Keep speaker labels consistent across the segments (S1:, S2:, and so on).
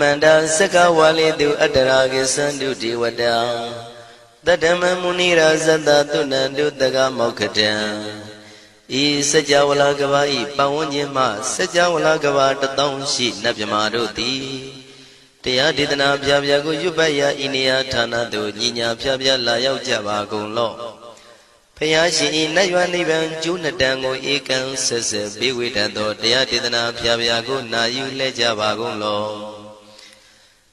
S1: မန္တာစကဝါလေတုအတ္တရာကိသန္တုဒေဝတာတတ္တမမုနိရာဇတတုဏန္တုတကမောက္ခတံဤစကြဝဠာကဘာဤပဝန်းကျင်မှစကြဝဠာကဘာတသောရှိနတ်မြမာတို့သည်တရားဒေသနာပြပြကိုရွတ်ပတ်ရာဤနေရာဌာနသို့ညီညာပြပြလာရောက်ကြပါကုန်လော့ဖယားရှင်ဤနတ်ရွာနိဗ္ဗာန်ကျိုးနှစ်တန်ကိုဧကံဆက်ဆက်ပေးဝေတတ်သောတရားဒေသနာပြပြကိုနာယူလဲကြပါကုန်လော့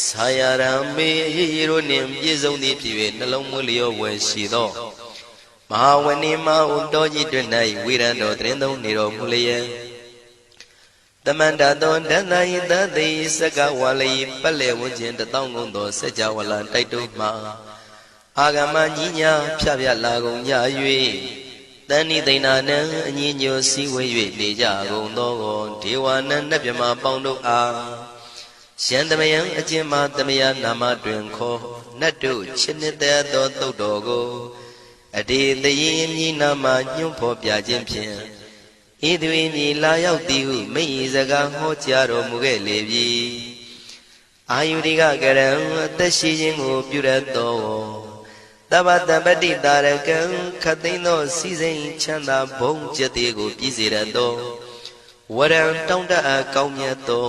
S1: ဆာယရံမေရေရိုနှင့်ပြည့်စုံသည်ဖြစ်၍နှလုံးမွေးလျောဝယ်ရှိသောမဟာဝဏိမဟုတောကြီးတွင်၌ဝိရံတော်တရင်သုံးနေတော်မူလျက်တမန္တသောဒန္တယိတသိစကဝါလိပက်လေဝန်းကျင်တသောင်းကုန်သောစัจ java လတိုက်တုမှအာဂမညီညာဖြပြလာကုန်ကြ၍တန်ဤသိဏနံအညီညွတ်စည်းဝေး၍နေကြကုန်သောဒေဝနံနတ်မြမပေါင်းတို့အား ယံတမယံအကျဉ်မတမယနာမတွင်ခေါ်နတ်တို့ချစ်နှစ်သက်သောသုတ်တော်ကိုအတေတရင်မြည်နာမညွန့်ဖော်ပြခြင်းဖြင့်ဤသူ၏မြည်လာရောက်သည်ဟုမိဤစကားဟောကြားတော်မူခဲ့လေပြီအာယုရိကကရံအသက်ရှိခြင်းကိုပြုရသောတပ္ပတပတိတာရကံခသိန်းသောစီစိန်ချမ်းသာဘုံကျက်သေးကို ပြည့်စေရသောဝရံတောင်းတအပ်ကောင်းမြတ်သော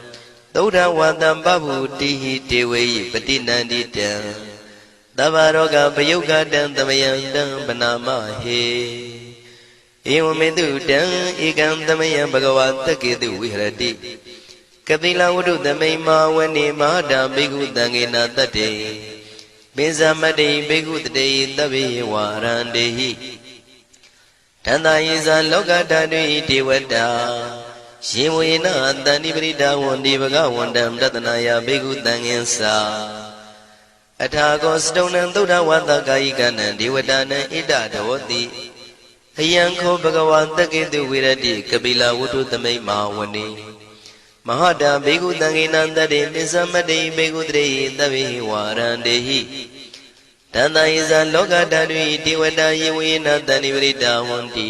S1: သုဒ္ဓဝတံပဗုတိဟိတေဝေယပတိနန္တိတံသဗ္ဗရောဂပယုတ်ကတံသမယံတံပနာမဟေဧဝမေတုတံဧကံသမယံဘဂဝါတက္ကေတုဝိဟရတိကတိလဝတ္ထုသမိန်မာဝနေမဟာတံဘိက္ခုတံငေနတတ္တေပိဇမတ္တိဘိက္ခုတတေသဗ္ဗေဝါရန္တေဟိတန္တယေဇာလောကဓာတုဣဒေဝတာ ယေဝေနတန္တိပရိဒါဝန္တိဘဂဝန္တံတတနာယဘိက္ခုတံငင်္စာအထာကောစတုံနံသုဒ္ဓဝတ္တကာယိကနံဒေဝတာနံဣဒဒောတိအယံခောဘဂဝါတက္ကေတုဝိရတိကပိလဝတ္ထုသမိတ်မာဝနေမဟာတာဘေကုတံကိနံတတေပိသမတ္တိဘေကုတရေသဗ္ဗေဝါရန္တေဟိတန္တယဇာလောကဓာတုဒေဝတာယေဝေနတဏိပရိတာဝန္တိ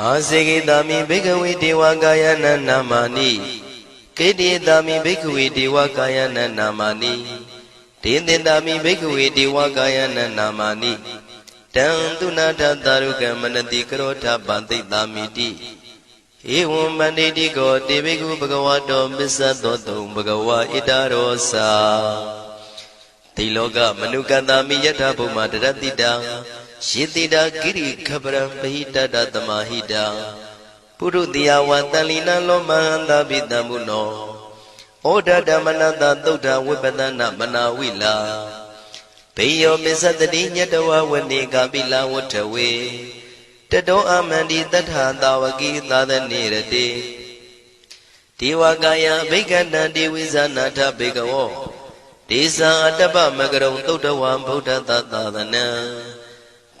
S1: အာစေကိတာမိဘိက္ခဝေဒေဝကာယနာနာမာနိကေတိတာမိဘိက္ခဝေဒေဝကာယနာနာမာနိဒေသင်တာမိဘိက္ခဝေဒေဝကာယနာနာမာနိတံသူနာထတာရုကမနတိကရောထပန္တိတာမိတိဧဝံမန္တိတိကောတေဘိကုဘဂဝတောပစ္စသောတုံဘဂဝါဣတရောစာတိလောကမနုကတမိယထာဘုမတရတိတံ ယေတိတာကိရိခပရံပဟိတတသမဟိတံပုရုတိယဝတန်လီနလောမဟန္တာပိတံဘုနောဩဒဓမ္မနတသုဒ္ဓဝိပဒနာမနာဝိလာဘေယောမစ္စတတိညတဝဝနေကပိလဝထဝေတတောအမန္တိတထသာဝကိသာသနေရတိဒေဝကာယဘိက္ခဏံဒေဝိဇာနာထဘေကဝောဒေဇာအတ္တပမကရုံသုဒ္ဓဝံဗုဒ္ဓတသာသနံ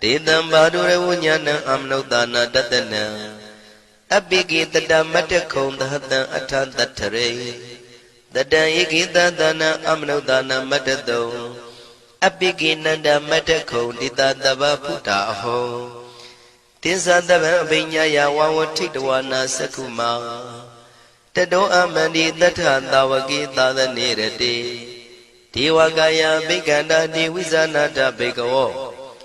S1: ဒေတံဘာဒုရဝဉာဏံအမနုဿာနာတတနံအပိကိတတမတ္တခုံသဟတံအထတထရေတတံဧကိတသနာအမနုဿာနာမတ္တတုံအပိကိနန္ဒမတ္တခုံတိတတဗဖုတာအဟောတင်္ဇတဗံအပိညာယဝဝထိတဝနာသက္ခုမာတတောအမန္တိတထသာဝကိသာသနေရတိဒေဝကာယဘိက္ခန္တာတိဝိဇာနာတဘေကဝော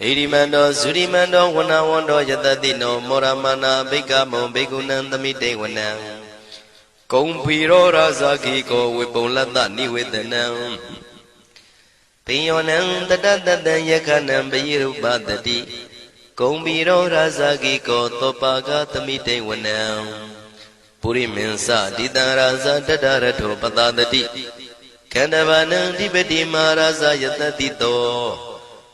S1: ဣရိမန္တောသုရိမန္တောဝနဝန္တောယတတိနောမောရမနာဘိကမောဘေကုဏံသမိတေဝနံကုံဖီရောရာဇာကိကောဝေပုံလတ္တနိဝေဒနံပိယောနံတတတတံယခဏံပယိရုပတတိကုံဖီရောရာဇာကိကောသောပါကသမိတေဝနံပုရိမင်းစတိတံရာဇာတတရထောပတတတိခန္ဓဘာနံဓိပတိမာရာဇာယတတိတော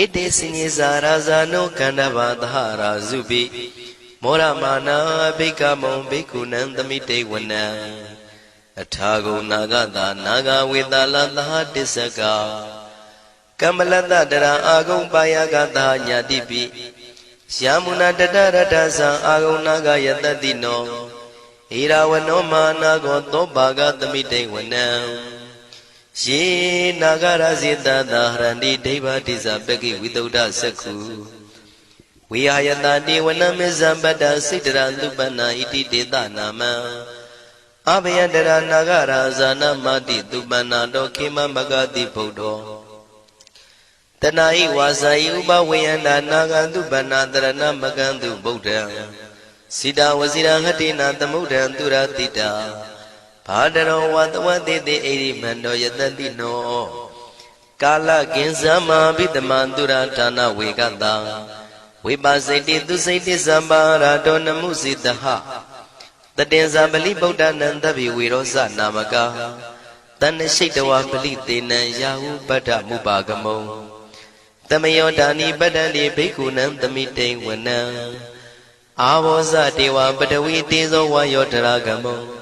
S1: ဧတေစညေဇာရာဇာနောကန္တဘာသဟရာဇုပိမောရမာနာဘိကမုံဘိက္ခုနံသမိတေဝနံအထာဂုနာဂတာနာဂဝေတလသဟတစ္စကကမ္မလတတရာအာဂုံပါယကတာညာတိပိယာမုနာတတရတသံအာဂုနာဂယတတိနောဣရာဝနောမာနာကောသောဘာဂသမိတေဝနံ ယေနာဂရဇိတသာဟရန္တိဒိဗ္ဗတိဇပကိဝိတုဒ္ဓစက္ခုဝိဟာယတတိဝနမေဇံပတ္တစိတရသုပနာဣတိတေတနာမံအဘယတရနာဂရာဇာနမတိသူပနာတောခေမမဂတိဗုဒ္ဓောတဏှာဤဝါစာဤဥပဝေယန္တာနာဂန္တုဗန္နာတရဏမကန္တုဗုဒ္ဓံစိတာဝစီရဟတိနာသမုဒ္ဒံသူရတိတာ ဘာတရောဝတဝတိတိအိရိမန္တောယတတိနောကာလကင်ဇမဘိတမန္တုရဌာနဝေကတံဝိပါစိတိသူစိတိသမ္ပါရာတောနမှုစိတဟတတင်္ဇပလိဗုဒ္ဓနံတဗ္ဗေဝေရောဇနာမကာတဏ္ဍရှိတဝပလိတေနံယာဟုပတ္ထမုပါကမုံတမယောဒါနိပတ္တန္တိဘိက္ခုနံသမိတိဝနံအာဘောဇတေဝပတဝီတေဇောဝါယောတရာကမုံ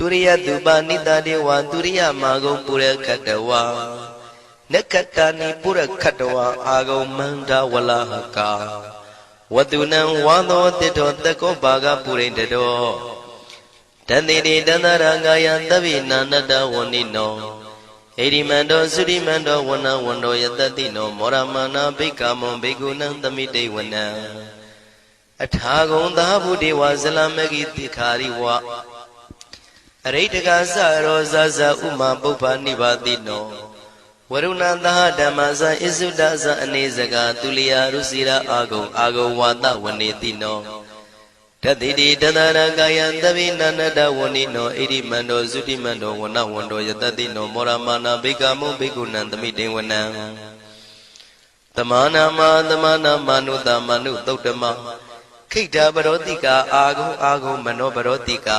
S1: သူရိယသူပါနိတတေဝသူရိယမာဂုံပုရခတဝါနက္ခတာနိပုရခတဝါအာဂုံမန္တဝလဟကာဝတုနံဝါသောတိတောတကောပါကပုရိတတောတန်တိတိတန္တရာကာယသဗ္ဗိနန္တဝဏိနောဣရိမန္တောသုရိမန္တောဝဏဝန္တောယတတိနောမောရမနာဘိက္ခမွန်ဘိက္ခုနံသမိတေဝနံအထာဂုံသာဘုဒေဝဇလမဂိတိခာရိဝ အရိတကသရောဇဇဥမာပုပ္ပနိဗ္ဗာတိနောဝရုဏသဟဓမ္မဇဣစုဒဇအနေစကတုလျာရုစီရာအာဂုံအာဂုံဝါဒဝနေတိနောတတိတိတတရကာယံသဗိနန္တဝဏိနောဣရိမန္တောသုတိမန္တောဝနဝန္တောယတတိနောမောရမာနာဘိကမုဘိကုဏံသမိတေဝနံတမနာမသမနာမနုတမနုသုတ်တမခိတ္တပရောတိကာအာဂုံအာဂုံမနောပရောတိကာ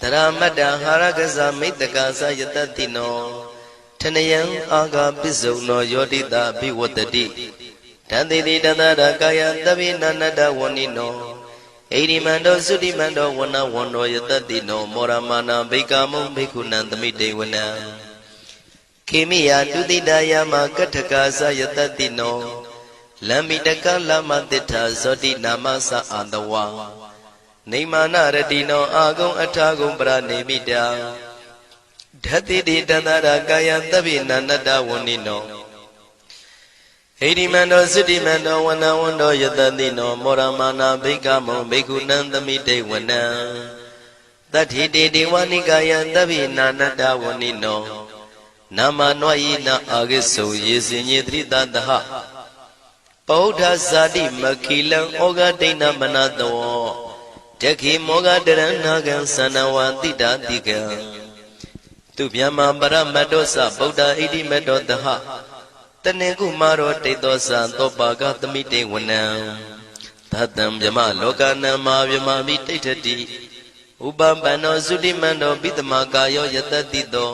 S1: တရမတ္တဟာရကဇမိတ္တကသယတတိနောထနယံအာဂပစ္စုံနောယောတိတာဘိဝတ္တိတန်တိတိတန္တရကာယသဗ္ဗိနန္တဝဏိနောဣရိမန္တောသုတိမန္တောဝနဝန္တောယတတိနောမောရမနာဘိကာမုံဘိက္ခုနံသမိတေဝနံခေမိယတုတိတယမကထကာသယတတိနောလမ္မိတကလမတိထာဇောတိနာမသအာတဝါ နေမာနရတိနောအာဂုံအထာဂုံပရနေမိတာဓတ္တိတိတန္တရာကာယသဗ္ဗိနန္တဝဏိနောဟိရိမန္တောသုတိမန္တောဝနဝန္တောယတတိနောမောရမနာဘိက္ခမောဘိက္ခုနံသမိတေဝနံတတ္ထိတေဒေဝနိကာယသဗ္ဗိနာနတဝဏိနောနာမနွယိနအာဂိစုယေစင်ညေတိတတဟပောဓဇာတိမခိလံဩဃဒိဏမနတော တခိမောဃတရဏကံသနဝတိတာတိကံသူဗျမပရမတ္တောသဗုဒ္ဓဣတိမတ္တောတဟတနေကုမာရောတိတ်သောသံသောပါကသမိတေဝနံသတံဗျမလောကနံမာဗျမမိတိဋ္ဌတိဥပပန္နောသုတိမန္တောပိတမကာယောယတတိတော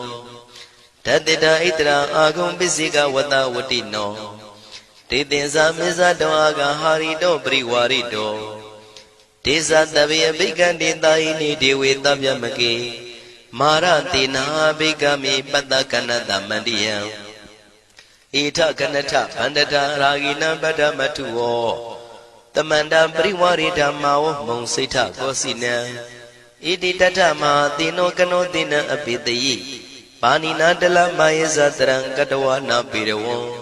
S1: တတေတာဣတရာအာဂုံပစ္စိကဝတဝတိနောတေတင်္ဇာမေဇတောအာဂဟာရိတောပရိဝါရိတော ဒေသတဗေအဘိကံတေတာယိနိဒေဝေတဗျမကေမာရတေနာဘိကမိပတ္တကနတမန္တိယံဧထကနထဗန္တတာရာဂိနံပတ္တမထုဝောတမန္တပရိဝရိဓမ္မာဝမုံစိဋ္ဌကောစီနံဣတိတထမဟာတိနောကနောတိနံအပိတယိပါဏိနာတလမယေဇတရံကတဝနာပေရဝံ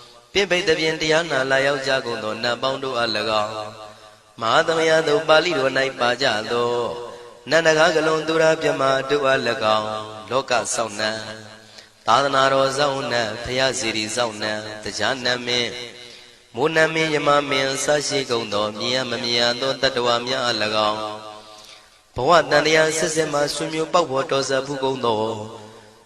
S1: ပြင့်ပိတ်တပြင်းတရားနာလာရောက်ကြကုန်သောနတ်ပေါင်းတို့အား၎င်းမဟာသမယသို့ပါဠိတော်၌ပါကြသောနန္ဒကားကလုံးသူရာပြမတို့အား၎င်းလောကစောင့်နှံသာသနာတော်စောင့်နှံဖရာစီရီစောင့်နှံတရားနမင်းမိုးနမင်းယမမင်းဆရှိကုန်သောမြင်ရမမြင်ရသောတတ္တဝါများအား၎င်းဘဝတန်တရားဆက်ဆက်မှဆွေမျိုးပေါက်ဖို့တော်ဆက်ဖူးကုန်သော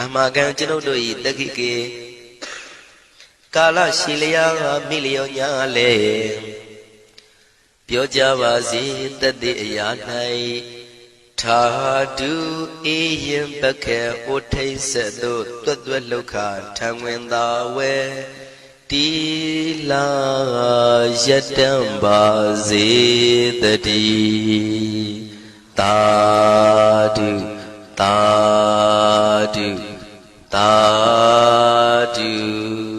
S1: အမကံကျွန်ုပ်တို့၏တက္ခိကေကာလရှိလျာမိလျောညာလေပြောကြပါစေတတ်တဲ့အရာ၌ထာတုအေယံပခေဩထိတ်ဆက်သို့တွတ်တွတ်လောက်ခထံဝင်သာဝဲတီလာယတံပါစေတတိတာတု တာတုတာတု